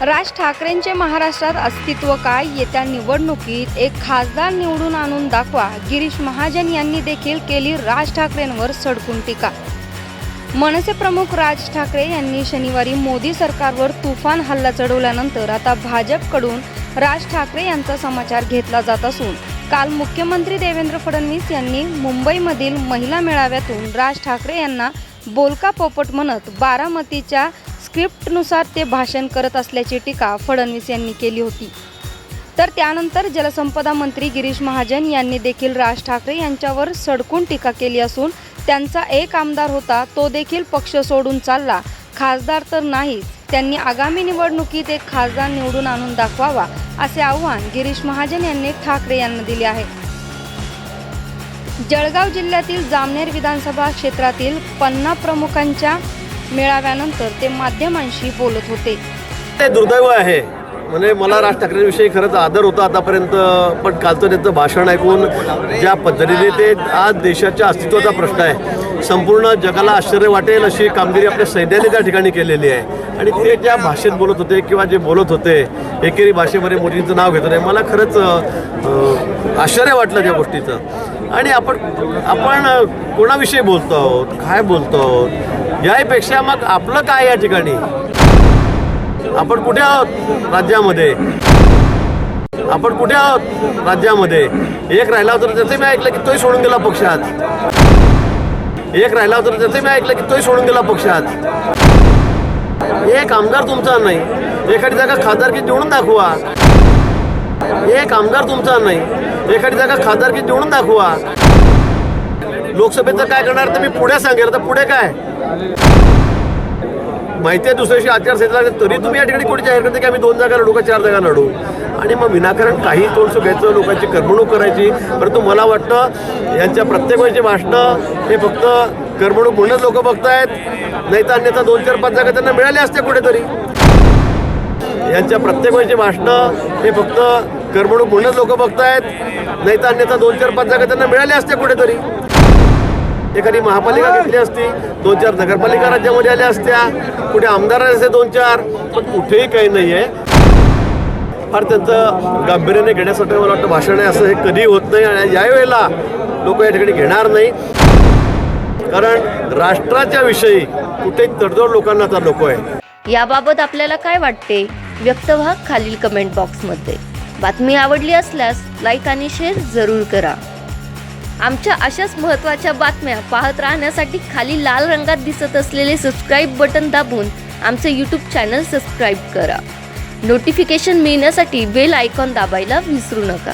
राज ठाकरेंचे महाराष्ट्रात अस्तित्व काय येत्या निवडणुकीत एक खासदार निवडून आणून दाखवा गिरीश महाजन यांनी देखील केली राज ठाकरेंवर सडकून टीका. मनसे प्रमुख राज ठाकरे यांनी शनिवारी मोदी सरकारवर तुफान हल्ला चढवल्यानंतर आता भाजपकडून राज ठाकरे यांचा समाचार घेतला जात असून काल मुख्यमंत्री देवेंद्र फडणवीस यांनी मुंबईमधील महिला मेळाव्यातून राज ठाकरे यांना बोलका पोपट म्हणत बारामतीच्या स्क्रिप्टनुसार ते भाषण करत असल्याची टीका फडणवीस यांनी केली होती. तर त्यानंतर जलसंपदा मंत्री गिरीश महाजन यांनी देखील राज ठाकरे यांच्यावर सडकून टीका केली असून त्यांचा एक आमदार होता तो देखील पक्ष सोडून चालला. खासदार तर नाहीच त्यांनी आगामी निवडणुकीत एक खासदार निवडून आणून दाखवावा असे आव्हान गिरीश महाजन यांनी ठाकरे यांना दिले आहे. जळगाव जिल्ह्यातील जामनेर विधानसभा क्षेत्रातील पन्ना प्रमुखांच्या मेळाव्यानंतर ते माध्यमांशी बोलत होते. ते दुर्दैव आहे. म्हणजे मला राज ठाकरेंविषयी खरंच आदर होता आतापर्यंत पण कालचं त्यांचं भाषण ऐकून ज्या पद्धतीने ते आज देशाच्या अस्तित्वाचा प्रश्न आहे. संपूर्ण जगाला आश्चर्य वाटेल अशी कामगिरी आपल्या सैन्याने त्या ठिकाणी केलेली आहे. आणि ते ज्या भाषेत बोलत होते किंवा जे बोलत होते एकेरी भाषेमध्ये मोदींचं नाव घेत होते मला खरंच आश्चर्य वाटलं त्या गोष्टीचं. आणि आपण आपण कोणाविषयी बोलतो आहोत? काय बोलतो आहोत? यापेक्षा मग आपलं काय या ठिकाणी? आपण कुठे आहोत राज्यामध्ये? आपण कुठे आहोत राज्यामध्ये? एक राहिला होता त्याचं मी ऐकलं की तोही सोडून गेला पक्षात. एक राहिला होता त्याचं मी ऐकलं की तोही सोडून गेला पक्षात. एक आमदार तुमचा नाही. एखादी जागा खासदारकी निवडून दाखवा. एक आमदार तुमचा नाही. एखादी जागा खासदारकी निवडून दाखवा. लोकसभेचं काय करणार? तर मी पुढे सांगेल. तर पुढे काय? माहिती आहे दुसऱ्याशी आचारसंहिता तरी तुम्ही या ठिकाणी कोणी जाहीर करते की आम्ही दोन जागा लढू का चार जागा लढू? आणि मग विनाकारण काही तोंड सुघायचं लोकांची करमणूक करायची. परंतु मला वाटतं यांच्या प्रत्येक वेळची भाषणं हे फक्त करमणूक म्हणूनच लोक बघतायत. नाही तर अन्यथा दोन चार पाच जागा त्यांना मिळाल्या असत्या कुठेतरी. यांच्या प्रत्येक वेळची भाषणं हे फक्त करमणूक म्हणूनच लोक बघतायत. नाही तर अन्यथा दोन चार पाच जागा त्यांना मिळाल्या असत्या कुठेतरी. एखादी महापालिका घेतली असती दोन चार नगरपालिका राज्यामध्ये आल्या असत्या कुठे आमदार असते दोन चार पण कुठेही काही नाही आहे फार त्यांचं गांभीर्याने घेण्यासाठी मला वाटतं भाषण आहे असं हे कधी होत नाही आणि यावेळेला लोक या ठिकाणी घेणार नाही. कारण राष्ट्राच्या विषयी कुठेही तडजोड लोकांना तर नको आहे. याबाबत आपल्याला काय वाटते? व्यक्त व्हा खालील कमेंट बॉक्समध्ये बातमी आवडली असल्यास लाईक आणि शेअर जरूर करा. आमच्या अशाच महत्त्वाच्या बातम्या पाहत राहण्यासाठी खाली लाल रंगात दिसत असलेले सबस्क्राईब बटन दाबून आमचे यूट्यूब चॅनल सबस्क्राईब करा. नोटिफिकेशन मिळण्यासाठी बेल आयकॉन दाबायला विसरू नका.